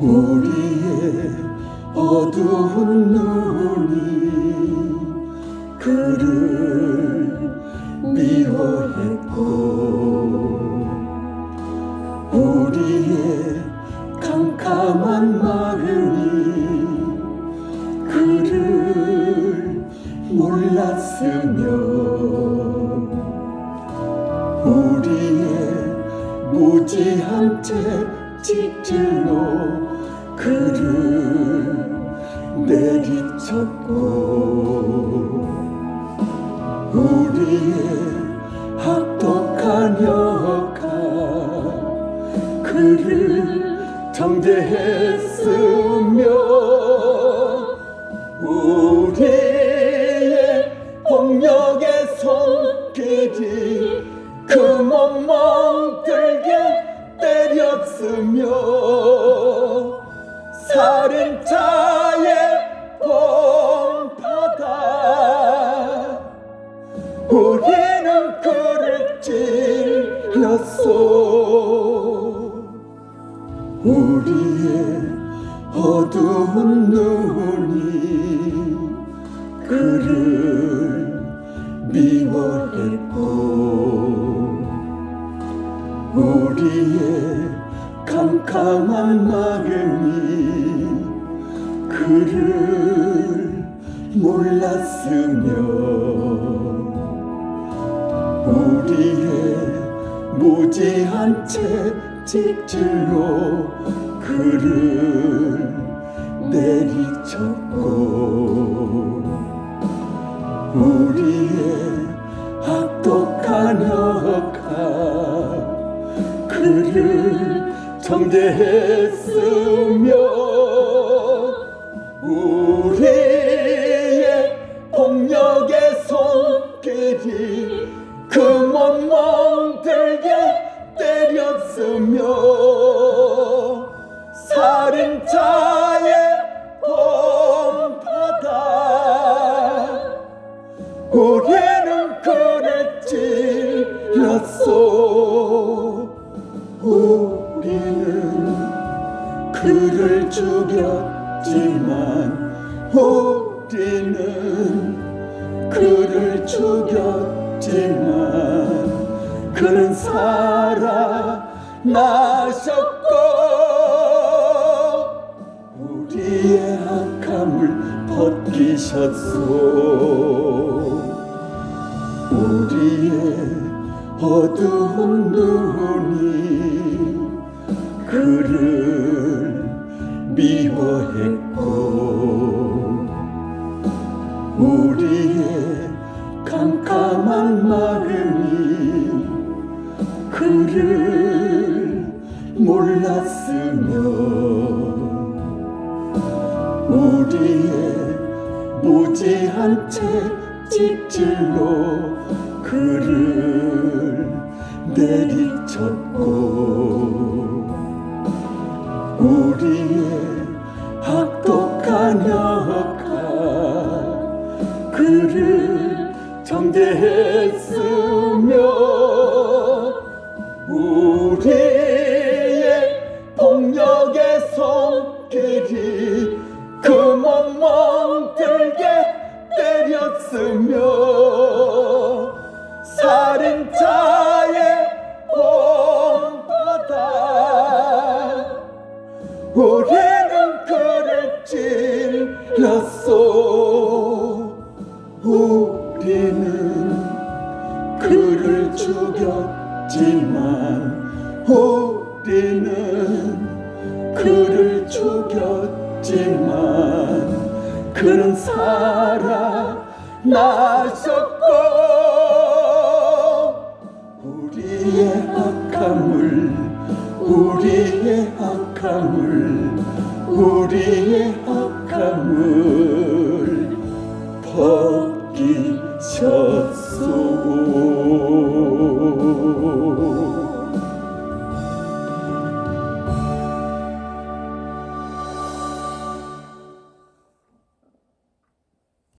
우리의 어두운 눈이 그를 미워했고 우리의 캄캄한 마음이 그를 몰랐으며 우리의 무지한 채 찍질로 그를 내리쳤고 우리의 학독한 역할 그를 정죄했으며 우리의 폭력의 손길이 그 멍멍들게 때렸으며 살인자의 범파다. 우리는 그를 찔렀어 우리의 어두운 눈이 그를 미워했고. 우리의 캄캄한 마음이 그를 몰랐으며 우리의 무지한 채찍질로 그를 내리쳤고 정죄했으며 우리의 폭력의 손길이 그 멍멍들게 때렸으며 살인자 우리는 그를 죽였지만 우리는 그를 죽였지만 그는 살아나셨고 우리의 악함을 벗기셨소. 우리의 어두운 눈 캄캄한 마음이 그를 몰랐으며 우리의 무지한 채찍질로 그를 내리쳤고 그를 정죄했으며 우리의 폭력의 손길이 그 멍멍들게 때렸으며 살인자의 범파다 우리는 그를 찔렀어 우리는 그를 죽였지만 그는 살아나셨고 우리의 악함을 우리의 악함을 우리의 악함을